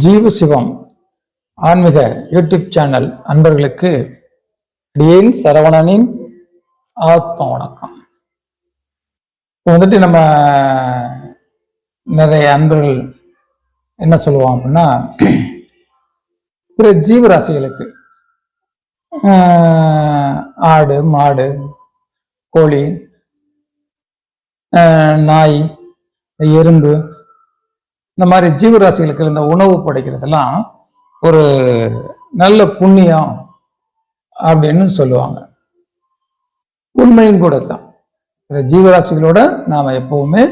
ஜீவசிவம் ஆன்மீக YouTube channel அன்பர்களுக்கு TN சரவணனின் ஆத்ம வணக்கம். இப்போ வந்துட்டு நம்ம நிறைய அன்பர்கள் என்ன சொல்லுவோம் அப்படின்னா பிற ஜீவராசிகளுக்கு ஆஹ், ஆடு மாடு கோழி நாய் எறும்பு இந்த மாதிரி ஜீவராசிகளுக்கு இந்த உணவு படைக்கிறதெல்லாம் ஒரு நல்ல புண்ணியம் அப்படின்னு சொல்லுவாங்க. உண்மையும் கூட தான். ஜீவராசிகளோட நாம எப்பவுமே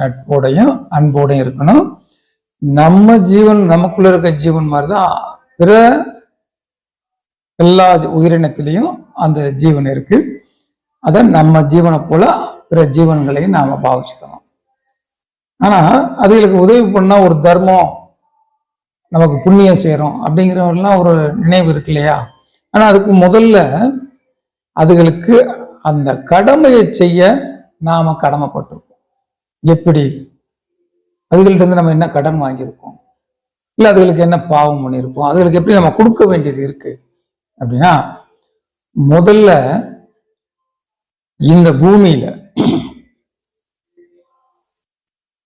நட்போடையும் அன்போடையும் இருக்கணும். நம்ம ஜீவன் நமக்குள்ள இருக்க ஜீவன் மாதிரி தான் பிற எல்லா உயிரினத்திலையும் அந்த ஜீவன் இருக்கு. அதை நம்ம ஜீவனை போல பிற ஜீவன்களையும் நாம பாவிச்சுக்கணும். ஆனா அதுகளுக்கு உதவி பண்ணா ஒரு தர்மம் நமக்கு புண்ணியம் சேரும் அப்படிங்கிறவரெல்லாம் ஒரு நினைவு இருக்கு இல்லையா? ஆனா அதுக்கு முதல்ல அதுகளுக்கு அந்த கடமையை செய்ய நாம கடமைப்பட்டிருக்கோம் எப்படி? அதுகள்ட்ட இருந்து நம்ம என்ன கடன் வாங்கியிருக்கோம்? இல்ல அதுகளுக்கு என்ன பாவம் பண்ணியிருக்கோம்? அதுகளுக்கு எப்படி நம்ம கொடுக்க வேண்டியது இருக்கு? அப்படின்னா முதல்ல இந்த பூமியில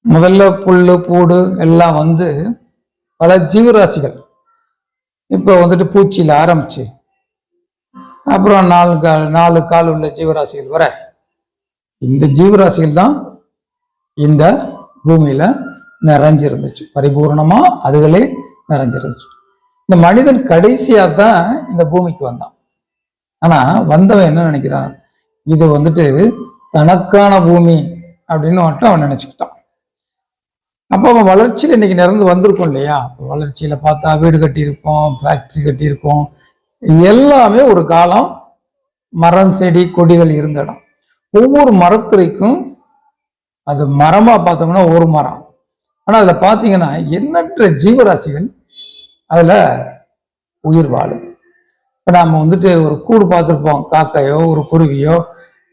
முதல்ல புல் பூடு எல்லாம் வந்து பல ஜீவராசிகள். இப்போ வந்துட்டு பூச்சியில் ஆரம்பிச்சு. அப்புறம் நாலு கால் நாலு கால் உள்ள ஜீவராசிகள் வர. இந்த ஜீவராசிகள் தான் இந்த பூமியில நிறைஞ்சிருந்துச்சு. பரிபூர்ணமா அதுகளே நிறைஞ்சிருந்துச்சு. இந்த மனிதன் கடைசியா தான் இந்த பூமிக்கு வந்தான். ஆனா வந்தவன் என்ன நினைக்கிறான்? இது வந்துட்டு தனக்கான பூமி அப்படின்னு மட்டும் அவன் நினைச்சுக்கிட்டான். அப்போ அவன் வளர்ச்சியில் இன்னைக்கு நிறந்து வந்திருக்கோம் இல்லையா? வளர்ச்சியில் பார்த்தா வீடு கட்டியிருக்கோம் ஃபேக்ட்ரி கட்டியிருக்கோம் எல்லாமே ஒரு காலம் மரம் செடி கொடிகள் இருந்த இடம். ஒவ்வொரு மரத்துறைக்கும் அது மரமாக பார்த்தோம்னா ஒரு மரம். ஆனால் அதில் பார்த்தீங்கன்னா எண்ணற்ற ஜீவராசிகள் அதில் உயிர் வாழும். இப்போ நாம் வந்துட்டு ஒரு கூடு பார்த்துருப்போம் காக்கையோ ஒரு குருவியோ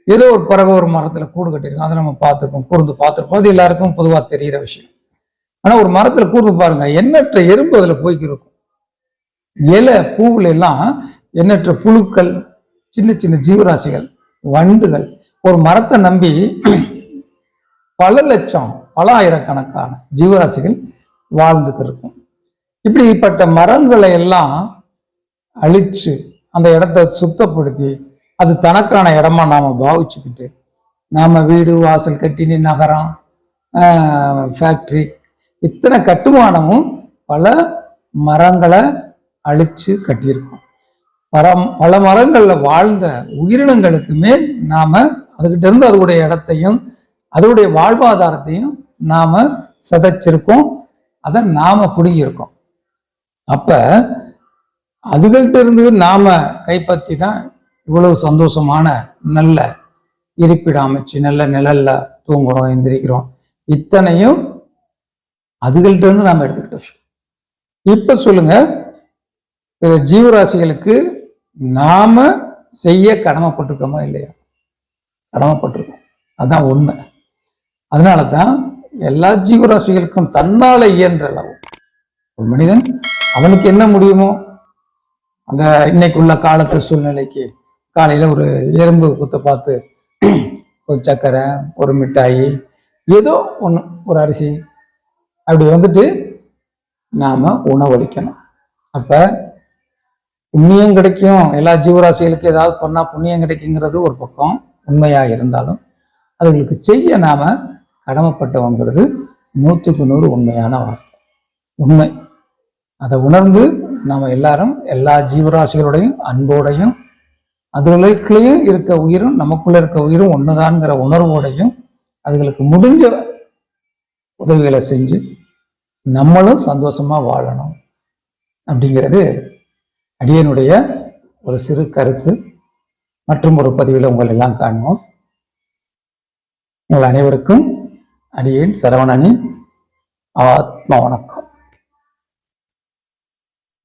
ஏதோ ஒரு பறவை ஒரு மரத்தில் கூடு கட்டியிருக்கோம் அதை நம்ம பார்த்துருப்போம் கூர்ந்து பார்த்துருப்போம். அது எல்லாருக்கும் பொதுவாக தெரியிற விஷயம். ஆனா ஒரு மரத்துல கூர்ந்து பாருங்க எண்ணற்ற எறும்பு அதுல போய்க்கிருக்கும். இலை பூவுல எல்லாம் எண்ணற்ற புழுக்கள் சின்ன சின்ன ஜீவராசிகள் வண்டுகள். ஒரு மரத்தை நம்பி பல லட்சம் பல ஆயிரக்கணக்கான ஜீவராசிகள் வாழ்ந்துக்கு இருக்கும் இப்படிப்பட்ட மரங்களை எல்லாம் அழிச்சு அந்த இடத்த சுத்தப்படுத்தி அது தனக்கான இடமா நாம பாவிச்சுக்கிட்டு நாம வீடு வாசல் கட்டினி நகரம் ஃபேக்ட்ரி இத்தனை கட்டுமானமும் பல மரங்களை அழிச்சு கட்டியிருக்கோம். பல பல மரங்கள்ல வாழ்ந்த உயிரினங்களுக்குமே நாம அதுக்கிட்ட இருந்து அதோடைய இடத்தையும் அதோடைய வாழ்வாதாரத்தையும் நாம சிதைச்சிருக்கோம். அதை நாம பிடுங்கியிருக்கோம். அப்ப அதுகள்கிட்ட இருந்து நாம கைப்பற்றி தான் இவ்வளவு சந்தோஷமான நல்ல இருப்பிடம் அமைச்சு நல்ல நிழல்ல தூங்குறோம் எந்திரிக்கிறோம். இத்தனையும் அதுகள்கிட்ட இருந்து நாம எடுத்துக்கிட்ட விஷயம். இப்ப சொல்லுங்க ஜீவராசிகளுக்கு நாம செய்ய கடமைப்பட்டிருக்கோமா இல்லையா? கடமைப்பட்டிருக்கோம். அதான் உண்மை. அதனால தான் எல்லா ஜீவராசிகளுக்கும் தன்னால இயன்ற அளவு. ஒரு மனிதன் அவனுக்கு என்ன முடியுமோ அந்த இன்னைக்குள்ள காலத்து சூழ்நிலைக்கு காலையில ஒரு எறும்பு குத்த பார்த்து ஒரு சக்கரை ஒரு மிட்டாய் ஏதோ ஒன்று ஒரு அரிசி அப்படி வந்துட்டு நாம உணவளிக்கணும். அப்ப புண்ணியம் கிடைக்கும். எல்லா ஜீவராசிகளுக்கும் ஏதாவது பண்ணா புண்ணியம் கிடைக்குங்கிறது ஒரு பக்கம் உண்மையா இருந்தாலும் அதுங்களுக்கு செய்ய நாம கடமைப்பட்டவங்கிறது நூற்றுக்கு நூறு உண்மையான வார்த்தை. உண்மை. அதை உணர்ந்து நாம எல்லாரும் எல்லா ஜீவராசிகளோடையும் அன்போடையும் அதுகளுக்குள்ளேயும் இருக்க உயிரும் நமக்குள்ள இருக்க உயிரும் ஒன்றுதான்ங்கிற உணர்வோடையும் அதுகளுக்கு முடிஞ்ச உதவிகளை செஞ்சு நம்மளும் சந்தோஷமா வாழணும் அப்படிங்கிறது அடியனுடைய ஒரு சிறு கருத்து. மற்றும் ஒரு பதிவில் உங்கள் எல்லாம் காணுவோம் உங்கள் அனைவருக்கும் அடியேன் சரவணனின் ஆத்ம வணக்கம்.